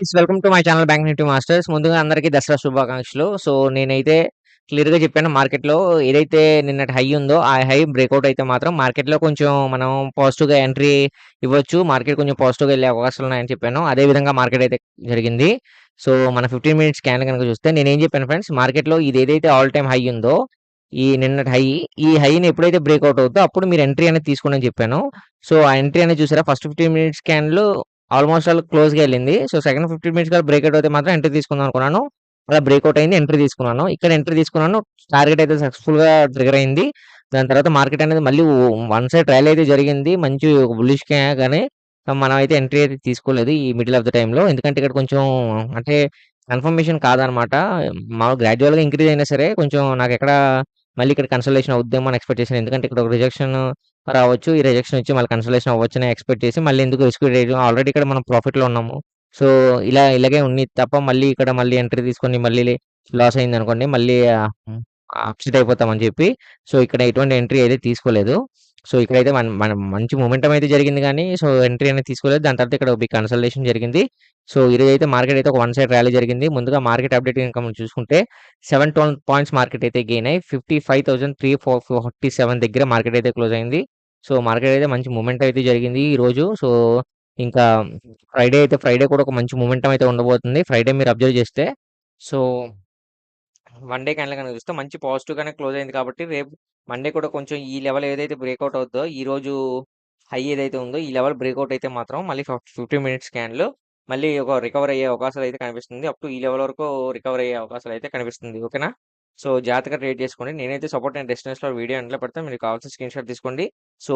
Guys welcome to my channel bank nifty masters ముందుగా అందరికీ దసరా శుభాకాంక్షలు. సో నేనైతే క్లియర్గా చెప్పాను మార్కెట్లో ఏదైతే నిన్నటి హై ఉందో ఆ హై బ్రేక్అవుట్ అయితే మాత్రం మార్కెట్లో కొంచెం మనం పాజిటివ్గా ఎంట్రీ ఇవ్వచ్చు మార్కెట్ కొంచెం పాజిటివ్గా వెళ్ళే అవకాశాలు ఉన్నాయని చెప్పాను. అదే విధంగా మార్కెట్ అయితే జరిగింది. సో మన ఫిఫ్టీన్ మినిట్స్ స్కాన్ కనుక చూస్తే నేను చెప్పాను ఫ్రెండ్స్ మార్కెట్లో ఇది ఏదైతే ఆల్ టైమ్ హై ఉందో ఈ నిన్నటి హై ఈ హైని ఎప్పుడైతే బ్రేక్అవుట్ అవుతుందో అప్పుడు మీరు ఎంట్రీ అనేది తీసుకోండి అని చెప్పాను. సో ఆ ఎంట్రీ అనేది చూసారా? ఫస్ట్ ఫిఫ్టీన్ మినిట్స్ స్కాన్లో ఆల్మోస్ట్ ఆల్ క్లోజ్‌గా వెళ్ళింది సో, సెకండ్ 15 మినిట్స్ కల్లా బ్రేక్‌ఔట్ అయితే మాత్రం ఎంట్రీ తీసుకుందాం అనుకున్నాను. అలా బ్రేక్‌ఔట్ అయింది. ఎంట్రీ తీసుకున్నాను. ఇక్కడ ఎంట్రీ తీసుకున్నాను. టార్గెట్ అయితే సక్సెస్‌ఫుల్‌గా ట్రిగర్ అయింది. దాని తర్వాత మార్కెట్ అనేది మళ్ళీ వన్ సైడ్ ట్రయల్ అయితే జరిగింది. మంచి బులిష్గా కానీ మనం అయితే ఎంట్రీ అయితే తీసుకోలేదు ఈ మిడిల్ ఆఫ్ ద టైంలో ఎందుకంటే ఇక్కడ కొంచెం అంటే కన్ఫర్మేషన్ కాదనమాట. మా గ్రాడ్యువల్గా ఇంక్రీజ్ అయినా సరే కొంచెం నాకు ఎక్కడ మళ్ళీ ఇక్కడ కన్సల్టేషన్ అవుద్దేమో అని ఎక్స్‌పెక్ట్ చేశాను. ఎందుకంటే ఇక్కడ ఒక రిజెక్షన్ రావచ్చు. ఈ రిజెక్షన్ వచ్చి మళ్ళీ కన్సల్టేషన్ అవ్వచ్చని ఎక్స్‌పెక్ట్ చేసి మళ్ళీ ఎందుకు రిస్క్ ఆల్రెడీ ఇక్కడ మనం ప్రాఫిట్‌లో ఉన్నాము. సో, ఇలా ఇలాగే ఉంది తప్ప మళ్ళీ ఇక్కడ మళ్ళీ ఎంట్రీ తీసుకొని మళ్ళీ లాస్ అయిందనుకోండి మళ్ళీ అప్‌సెట్ అయిపోతామని చెప్పి సో, ఇక్కడ ఎటువంటి ఎంట్రీ అయితే తీసుకోలేదు. సో, ఇక్కడైతే మన మన మంచి మూమెంటం అయితే జరిగింది కానీ సో, ఎంట్రీ అనేది తీసుకోలేదు. దాని తర్వాత ఇక్కడ బిగ్ కన్సల్టేషన్ జరిగింది. సో, ఈరోజైతే మార్కెట్ అయితే ఒక వన్ సైడ్ ర్యాలీ జరిగింది. ముందుగా మార్కెట్ అప్డేట్ ఇంకా మనం చూసుకుంటే 712 పాయింట్స్ మార్కెట్ అయితే గెయిన్ అయ్యి 55,347 దగ్గర మార్కెట్ అయితే క్లోజ్ అయింది. సో, మార్కెట్ అయితే మంచి మూమెంట్ అయితే జరిగింది ఈరోజు. సో, ఇంకా ఫ్రైడే అయితే ఫ్రైడే కూడా ఒక మంచి మూమెంటం అయితే ఉండబోతుంది. ఫ్రైడే మీరు అబ్జర్వ్ చేస్తే సో, వన్ డే క్యాండిల్ కనుక చూస్తే మంచి పాజిటివ్‌గానే క్లోజ్ అయింది కాబట్టి రేపు మండే కూడా కొంచెం ఈ లెవెల్ ఏదైతే బ్రేక్అవుట్ అవుతుందో ఈ రోజు హై ఏదైతే ఉందో ఈ లెవెల్ బ్రేక్అవుట్ అయితే మాత్రం మళ్ళీ ఫిఫ్టీ మినిట్స్ స్కాన్‌లో మళ్ళీ ఒక రికవర్ అయ్యే అవకాశాలు అయితే కనిపిస్తుంది. అప్ టు ఈ లెవెల్ వరకు రికవర్ అయ్యే అవకాశాలు అయితే కనిపిస్తుంది. ఓకేనా? సో, జాగ్రత్తగా ట్రేడ్ చేసుకోండి. నేనైతే సపోర్ట్ అండ్ రెసిస్టెన్స్‌లో వీడియో ఎండ్‌లో పెడతాను. మీకు కావాల్సిన స్క్రీన్ షాట్ తీసుకోండి. సో,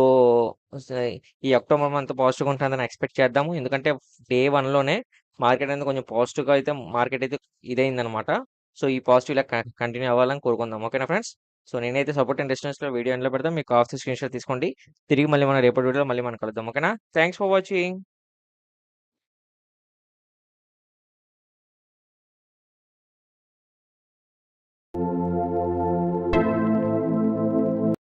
ఈ అక్టోబర్ మంత్ పాజిటివ్‌గా ఉంటుందని ఎక్స్‌పెక్ట్ చేద్దాము. ఎందుకంటే డే 1లోనే మార్కెట్ అనేది కొంచెం పాజిటివ్‌గా అయితే మార్కెట్ అయితే ఇదయిందనమాట. సో, ఈ పాజిటివ్ ఇలా కంటిన్యూ అవ్వాలని కోరుకుందాం. ఓకేనా ఫ్రెండ్స్? సో, నేనైతే సపోర్ట్ అండ్లో వీడియో ఎండ్‌లో పెడతాం మీకు ఆఫీస్ స్క్రీన్ షాట్ తీసుకోండి. తిరిగి మళ్ళీ మనం రేపటి వీడియోలో మళ్ళీ మనం కలుద్దాం. ఓకేనా? Thanks for watching.